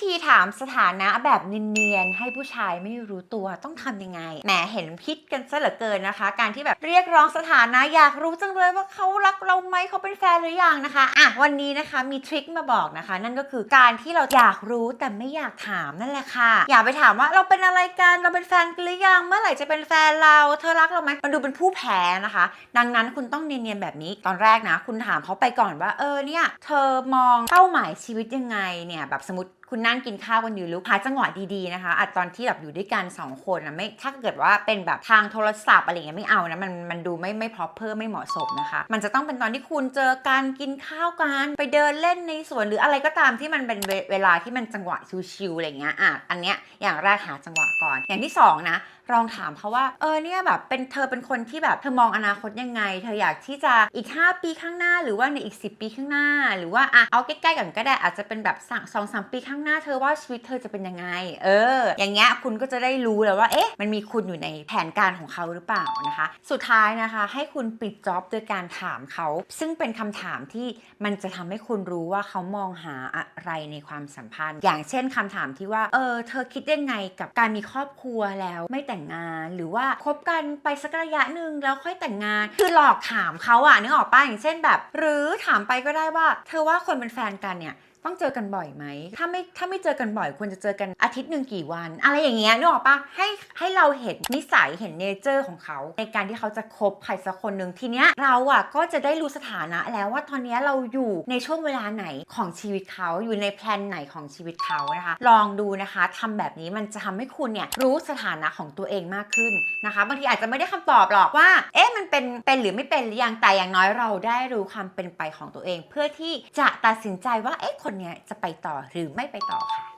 ธีถามสถานะแบบเนียนๆให้ผู้ชายไม่รู้ตัวต้องทำยังไง แหมเห็นพิษกันซะเหลือเกินนะคะ การที่แบบเรียกร้องสถานะอยากรู้จังเลยว่าเขารักเราไหมเขาเป็นแฟนหรือยังนะคะอะวันนี้นะคะมีทริคมาบอกนะคะ นั่นก็คือการที่เราอยากรู้แต่ไม่อยากถามนั่นแหละค่ะ อย่าไปถามว่าเราเป็นอะไรกันเราเป็นแฟนกันหรือยังเมื่อไหร่จะเป็นแฟนเรา เธอรักเราไหมมันดูเป็นผู้แพ้นะคะ ดังนั้นคุณต้องเนียนๆแบบนี้ตอนแรกนะ คุณถามเขาไปก่อนว่าเออเนี่ยเธอมองเป้าหมายชีวิตยังไงเนี่ยแบบสมมติ คุณนั่งกินข้าวกันอยู่ลุกหาจังหวะดีๆนะคะอาจตอนที่แบบอยู่ด้วยกันสองคนนะไม่ถ้าเกิดว่าเป็นแบบทางโทรศัพท์อะไรเงี้ยไม่เอานะมันมันดูไม่ไม่ proper ไม่เหมาะสมนะคะ มันจะต้องเป็นตอนที่คุณเจอกันกินข้าวกันไปเดินเล่นในสวนหรืออะไรก็ตามที่มันเป็นเวลาที่มันจังหวะชิวๆอะไรเงี้ยอะอันเนี้ยอย่างแรกหาจังหวะก่อน อย่างที่สองนะลองถามเขาว่าเออเนี่ยแบบเป็นเธอเป็นคนที่แบบเธอมองอนาคตยังไง เธออยากที่จะอีก 5 ปีข้างหน้า หรือว่าในอีก 10 ปีข้างหน้า หรือว่าอะเอาใกล้ๆกันก็ได้อาจจะเป็นแบบสองสามปีข้างหน้าเธอว่าชีวิตเธอจะเป็นยังไง เออ อย่างเงี้ยคุณก็จะได้รู้แล้วว่า เอ๊ะ มันมีคุณอยู่ในแผนการของเขาหรือเปล่านะคะ สุดท้ายนะคะ ให้คุณปิดจ็อบโดยการถามเขา ซึ่งเป็นคำถามที่มันจะทำให้คุณรู้ว่าเขามองหาอะไรในความสัมพันธ์ อย่างเช่นคำถามที่ว่า เออ เธอคิดยังไงกับการมีครอบครัวแล้วไม่แต่งงาน หรือว่าคบกันไปสักระยะหนึ่งแล้วค่อยแต่งงาน คือหลอกถามเขาอะนึกออกป้ะอย่างเช่นแบบ หรือถามไปก็ได้ว่า เธอว่าคนเป็นแฟนกันเนี่ย ต้องเจอกันบ่อยไหม ถ้าไม่ถ้าไม่เจอกันบ่อยควรจะเจอกันอาทิตย์หนึ่งกี่วัน อะไรอย่างเงี้ยนึกออกปะให้ให้เราเห็นนิสัยเห็นเนเจอร์ของเขา ในการที่เขาจะคบใครสักคนหนึ่งทีเนี้ยเราอะก็จะได้รู้สถานะแล้วว่าตอนเนี้ยเราอยู่ในช่วงเวลาไหนของชีวิตเขาอยู่ในแพลนไหนของชีวิตเขานะคะ ลองดูนะคะทำแบบนี้มันจะทำให้คุณเนี่ยรู้สถานะของตัวเองมากขึ้นนะคะ บางทีอาจจะไม่ได้คำตอบหรอกว่า เอ๊ะมันเป็นเป็นหรือไม่เป็นหรือยังแต่อย่างน้อยเราได้รู้ความเป็นไปของตัวเอง เพื่อที่จะตัดสินใจว่าเอ๊ะคนเนี้จะไปต่อหรือไม่ไปต่อค่ะ